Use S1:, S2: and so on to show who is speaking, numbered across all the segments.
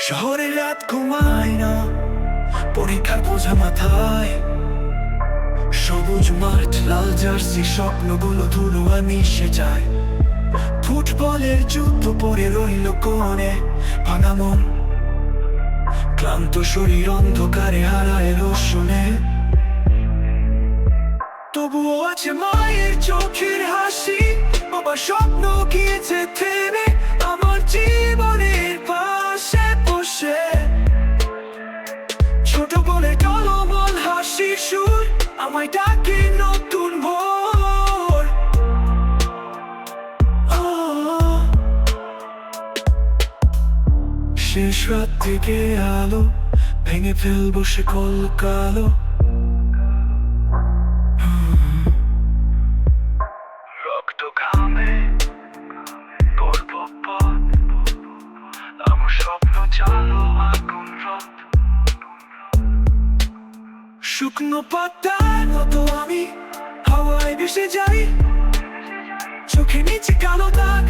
S1: শহরে রাত ঘুমায় না, পরীক্ষার বোঝা মাথায়। সবুজ মাঠ, লাল জার্সি, স্বপ্নগুলো ধুলোয়া মিশে যায়। ফুটবলের যুদ্ধ পরে রইল কোণে, ভাঙা মন। ক্লান্ত শরীর অন্ধকারে হারায় রোশনে। তবুও আছে মায়ের চোখের হাসি বাবা স্বপ্ন গিয়েছে থেমে, আমার জীবনের নতুন ভোর। শেষ রাত থেকে আলো ভেঙে ফেলব সে কল কালো রক্ত ঘামে স্বপ্ন আগুন শুকনো হাওয়ায় ভেসে চোখে নিচে কালো দাগ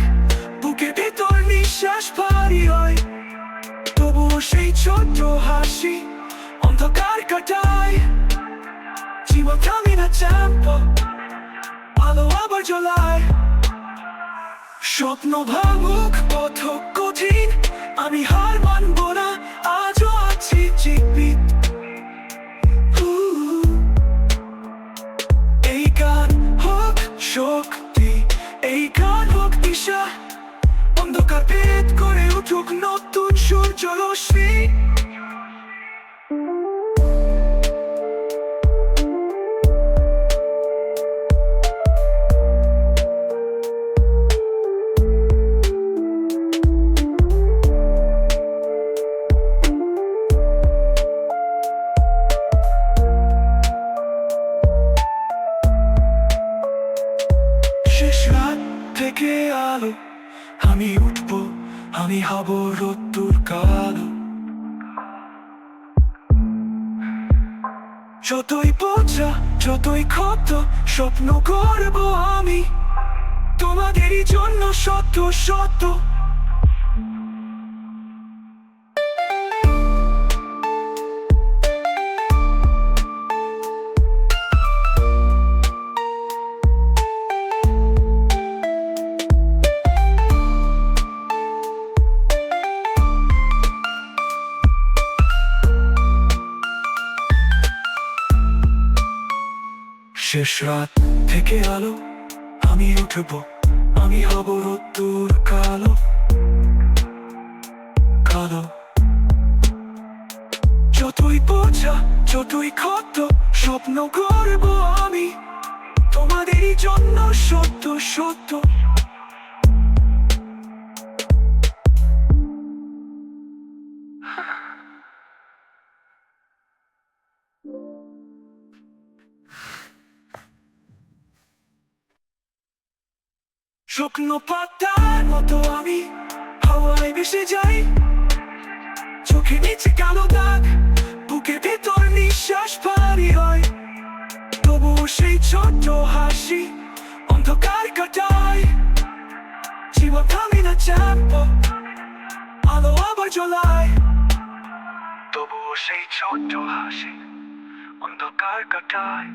S1: বুকের ভেতর নিঃশ্বাস ভারী হয়। তবুও সেই ছোট্ট হাসি অন্ধকার কাটায়। জীবন থামে না চাম্পা আলো আবার জ্বলায়। স্বপ্ন ভাঙুক পথ কঠিন, আমি হার সূর্য রশ্মি শেষ রাত থেকে আলো আমি উঠবো আমি হব রত্তুর কালো। যতই বোঝা, যতই ক্ষত, স্বপ্ন করব আমি। তোমাদেরই জন্য শত শত শেষ রাত থেকে আলো, আমি উঠব, আমি হব রোদ্দুর কালো। কালো। যতই বোঝা, যতই ক্ষত, স্বপ্ন করব আমি। তোমাদেরই জন্য সত্য সত্য। শুকনো পাতার মতো আমি হাওয়ায় ভেসে যাই। চোখে নিচে কালো দাগ বুকের ভেতর নিঃশ্বাস ভারী হয়। তবুও সেই ছোট্ট হাসি অন্ধকার কাটায় জীবন থামে না চাপ, আলো আবার জ্বলায়। তবুও সেই ছোট্ট হাসি অন্ধকার কাটায়।